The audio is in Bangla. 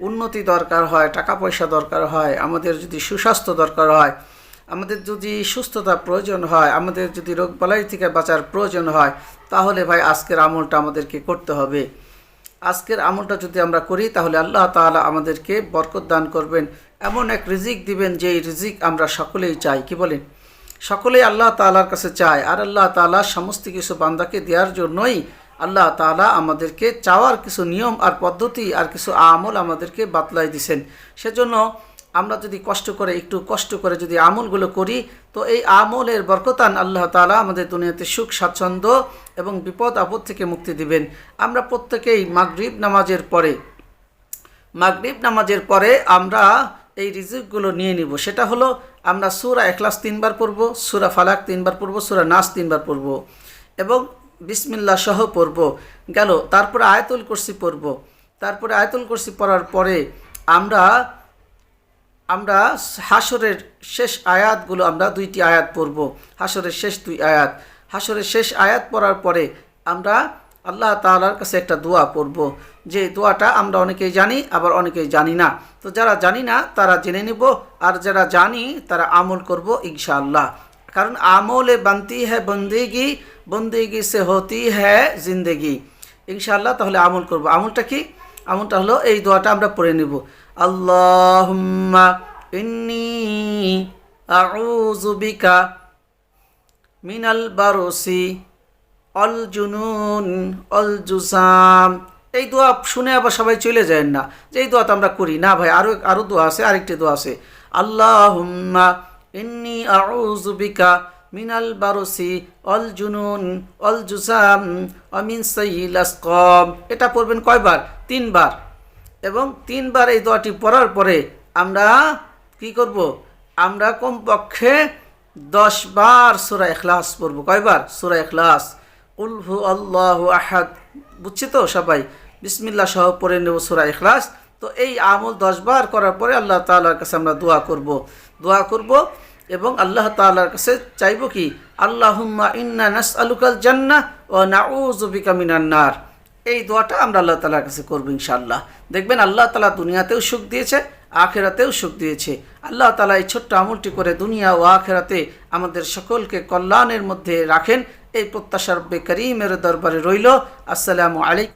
উন্নতি দরকার হয় টাকা পয়সা দরকার হয়, আমাদের যদি সুস্বাস্থ্য দরকার হয়, আমাদের যদি সুস্থতা প্রয়োজন হয়, আমাদের যদি রোগ বালাই থেকে বাঁচার প্রয়োজন হয়, তাহলে ভাই আজকের আমলটা আমাদেরকে করতে হবে। আজকের আমলটা যদি আমরা করি, তাহলে আল্লাহ তাআলা আমাদেরকে বরকত দান করবেন। এমন এক রিজিক দিবেন যে রিজিক আমরা সকলেই চাই। কি বলেন? সকলেই আল্লাহ তাআলার কাছে চায়। আর আল্লাহ তাআলা সমস্ত কিছু বান্দাকে দেওয়ার জন্যই আল্লাহ তাআলা আমাদেরকে চাওয়ার কিছু নিয়ম আর পদ্ধতি আর কিছু আমল আমাদেরকে বাতলাই দিছেন। সেজন্য আমরা যদি কষ্ট করে, একটু কষ্ট করে যদি আমলগুলো করি, তো এই আমলের বরকতান আল্লাহ তালা আমাদের দুনিয়াতে সুখ, স্বাচ্ছন্দ্য এবং বিপদ, আপদ থেকে মুক্তি দিবেন। আমরা প্রত্যেকেই মাগরিব নামাজের পরে, মাগরিব নামাজের পরে আমরা এই রিজিকগুলো নিয়ে নিব। সেটা হলো, আমরা সুরা এখলাস তিনবার পড়ব, সুরা ফালাক তিনবার পড়ব, সুরা নাস তিনবার পড়ব। এবং বিসমিল্লা সহ পড়ব। গেল, তারপরে আয়তুল কুরসি পড়ব। তারপরে আয়তুল কুরসি পড়ার পরে আমরা আমরা হাসরের শেষ আয়াতগুলো, আমরা দুইটি আয়াত পড়ব। হাসরের শেষ দুই আয়াত। হাসরের শেষ আয়াত পড়ার পরে আমরা আল্লাহ তাআলার কাছে একটা দোয়া পড়ব। যে দোয়াটা আমরা অনেকেই জানি, আবার অনেকেই জানি না। তো যারা জানি না, তারা জেনে নেব। আর যারা জানি, তারা আমল করব ইনশাআল্লাহ। কারণ আমলে বান্তি হ্যাঁ বন্দেগি বন্দেগি সে হতি হ্যাঁ জিন্দেগি। ইনশাআল্লাহ তাহলে আমল করব। আমলটা কি? আমলটা হলো এই দোয়াটা আমরা পড়ে নেব। আল্লাহুম্মা ইন্নি মিনাল বারসি অল জুনুন অল জুসাম। এই দোয়া শুনে আবার সবাই চলে যায় না। যে এই দোয়া তো আমরা করি। না ভাই আরও আরও দোয়া আছে, আরেকটি দোয়া আছে। আল্লাহুম্মা ইন্নি আউযু বিকা মিনাল বারসি, অল জুনুন, অল জুসাম, অমিন সাইল আসকম। এটা পড়বেন কয়বার? তিনবার। এবং তিনবার এই দোয়াটি পড়ার পরে আমরা কি করব? আমরা কমপক্ষে দশ বার সুরা এখলাস পড়ব। কয়বার? সুরা এখলাস উলহু আল্লাহ আহাদ। বুঝছি তো সবাই? বিসমিল্লা সহ পড়ে নেব সুরা এখলাস তো এই আমল দশ বার করার পরে আল্লাহ তাআলার কাছে আমরা দোয়া করব। দোয়া করব এবং আল্লাহ তাআলার কাছে চাইব কি, আল্লাহুম্মা ইন্না নাস আলুকাল জান্না ও নাউজুবিকা মিনান নার। এই দোয়াটা আমরা আল্লাহ তালার কাছে করব ইনশাআল্লাহ। দেখবেন আল্লাহ তালা দুনিয়াতেও সুখ দিয়েছে, আখেরাতেও সুখ দিয়েছে। আল্লাহ তালা এই ছোট্ট আমলটি করে দুনিয়া ও আখেরাতে আমাদের সকলকে কল্যাণের মধ্যে রাখেন। এই প্রত্যাশার বেকারিমের দরবারে রইল। আসসালামু আলাইকুম।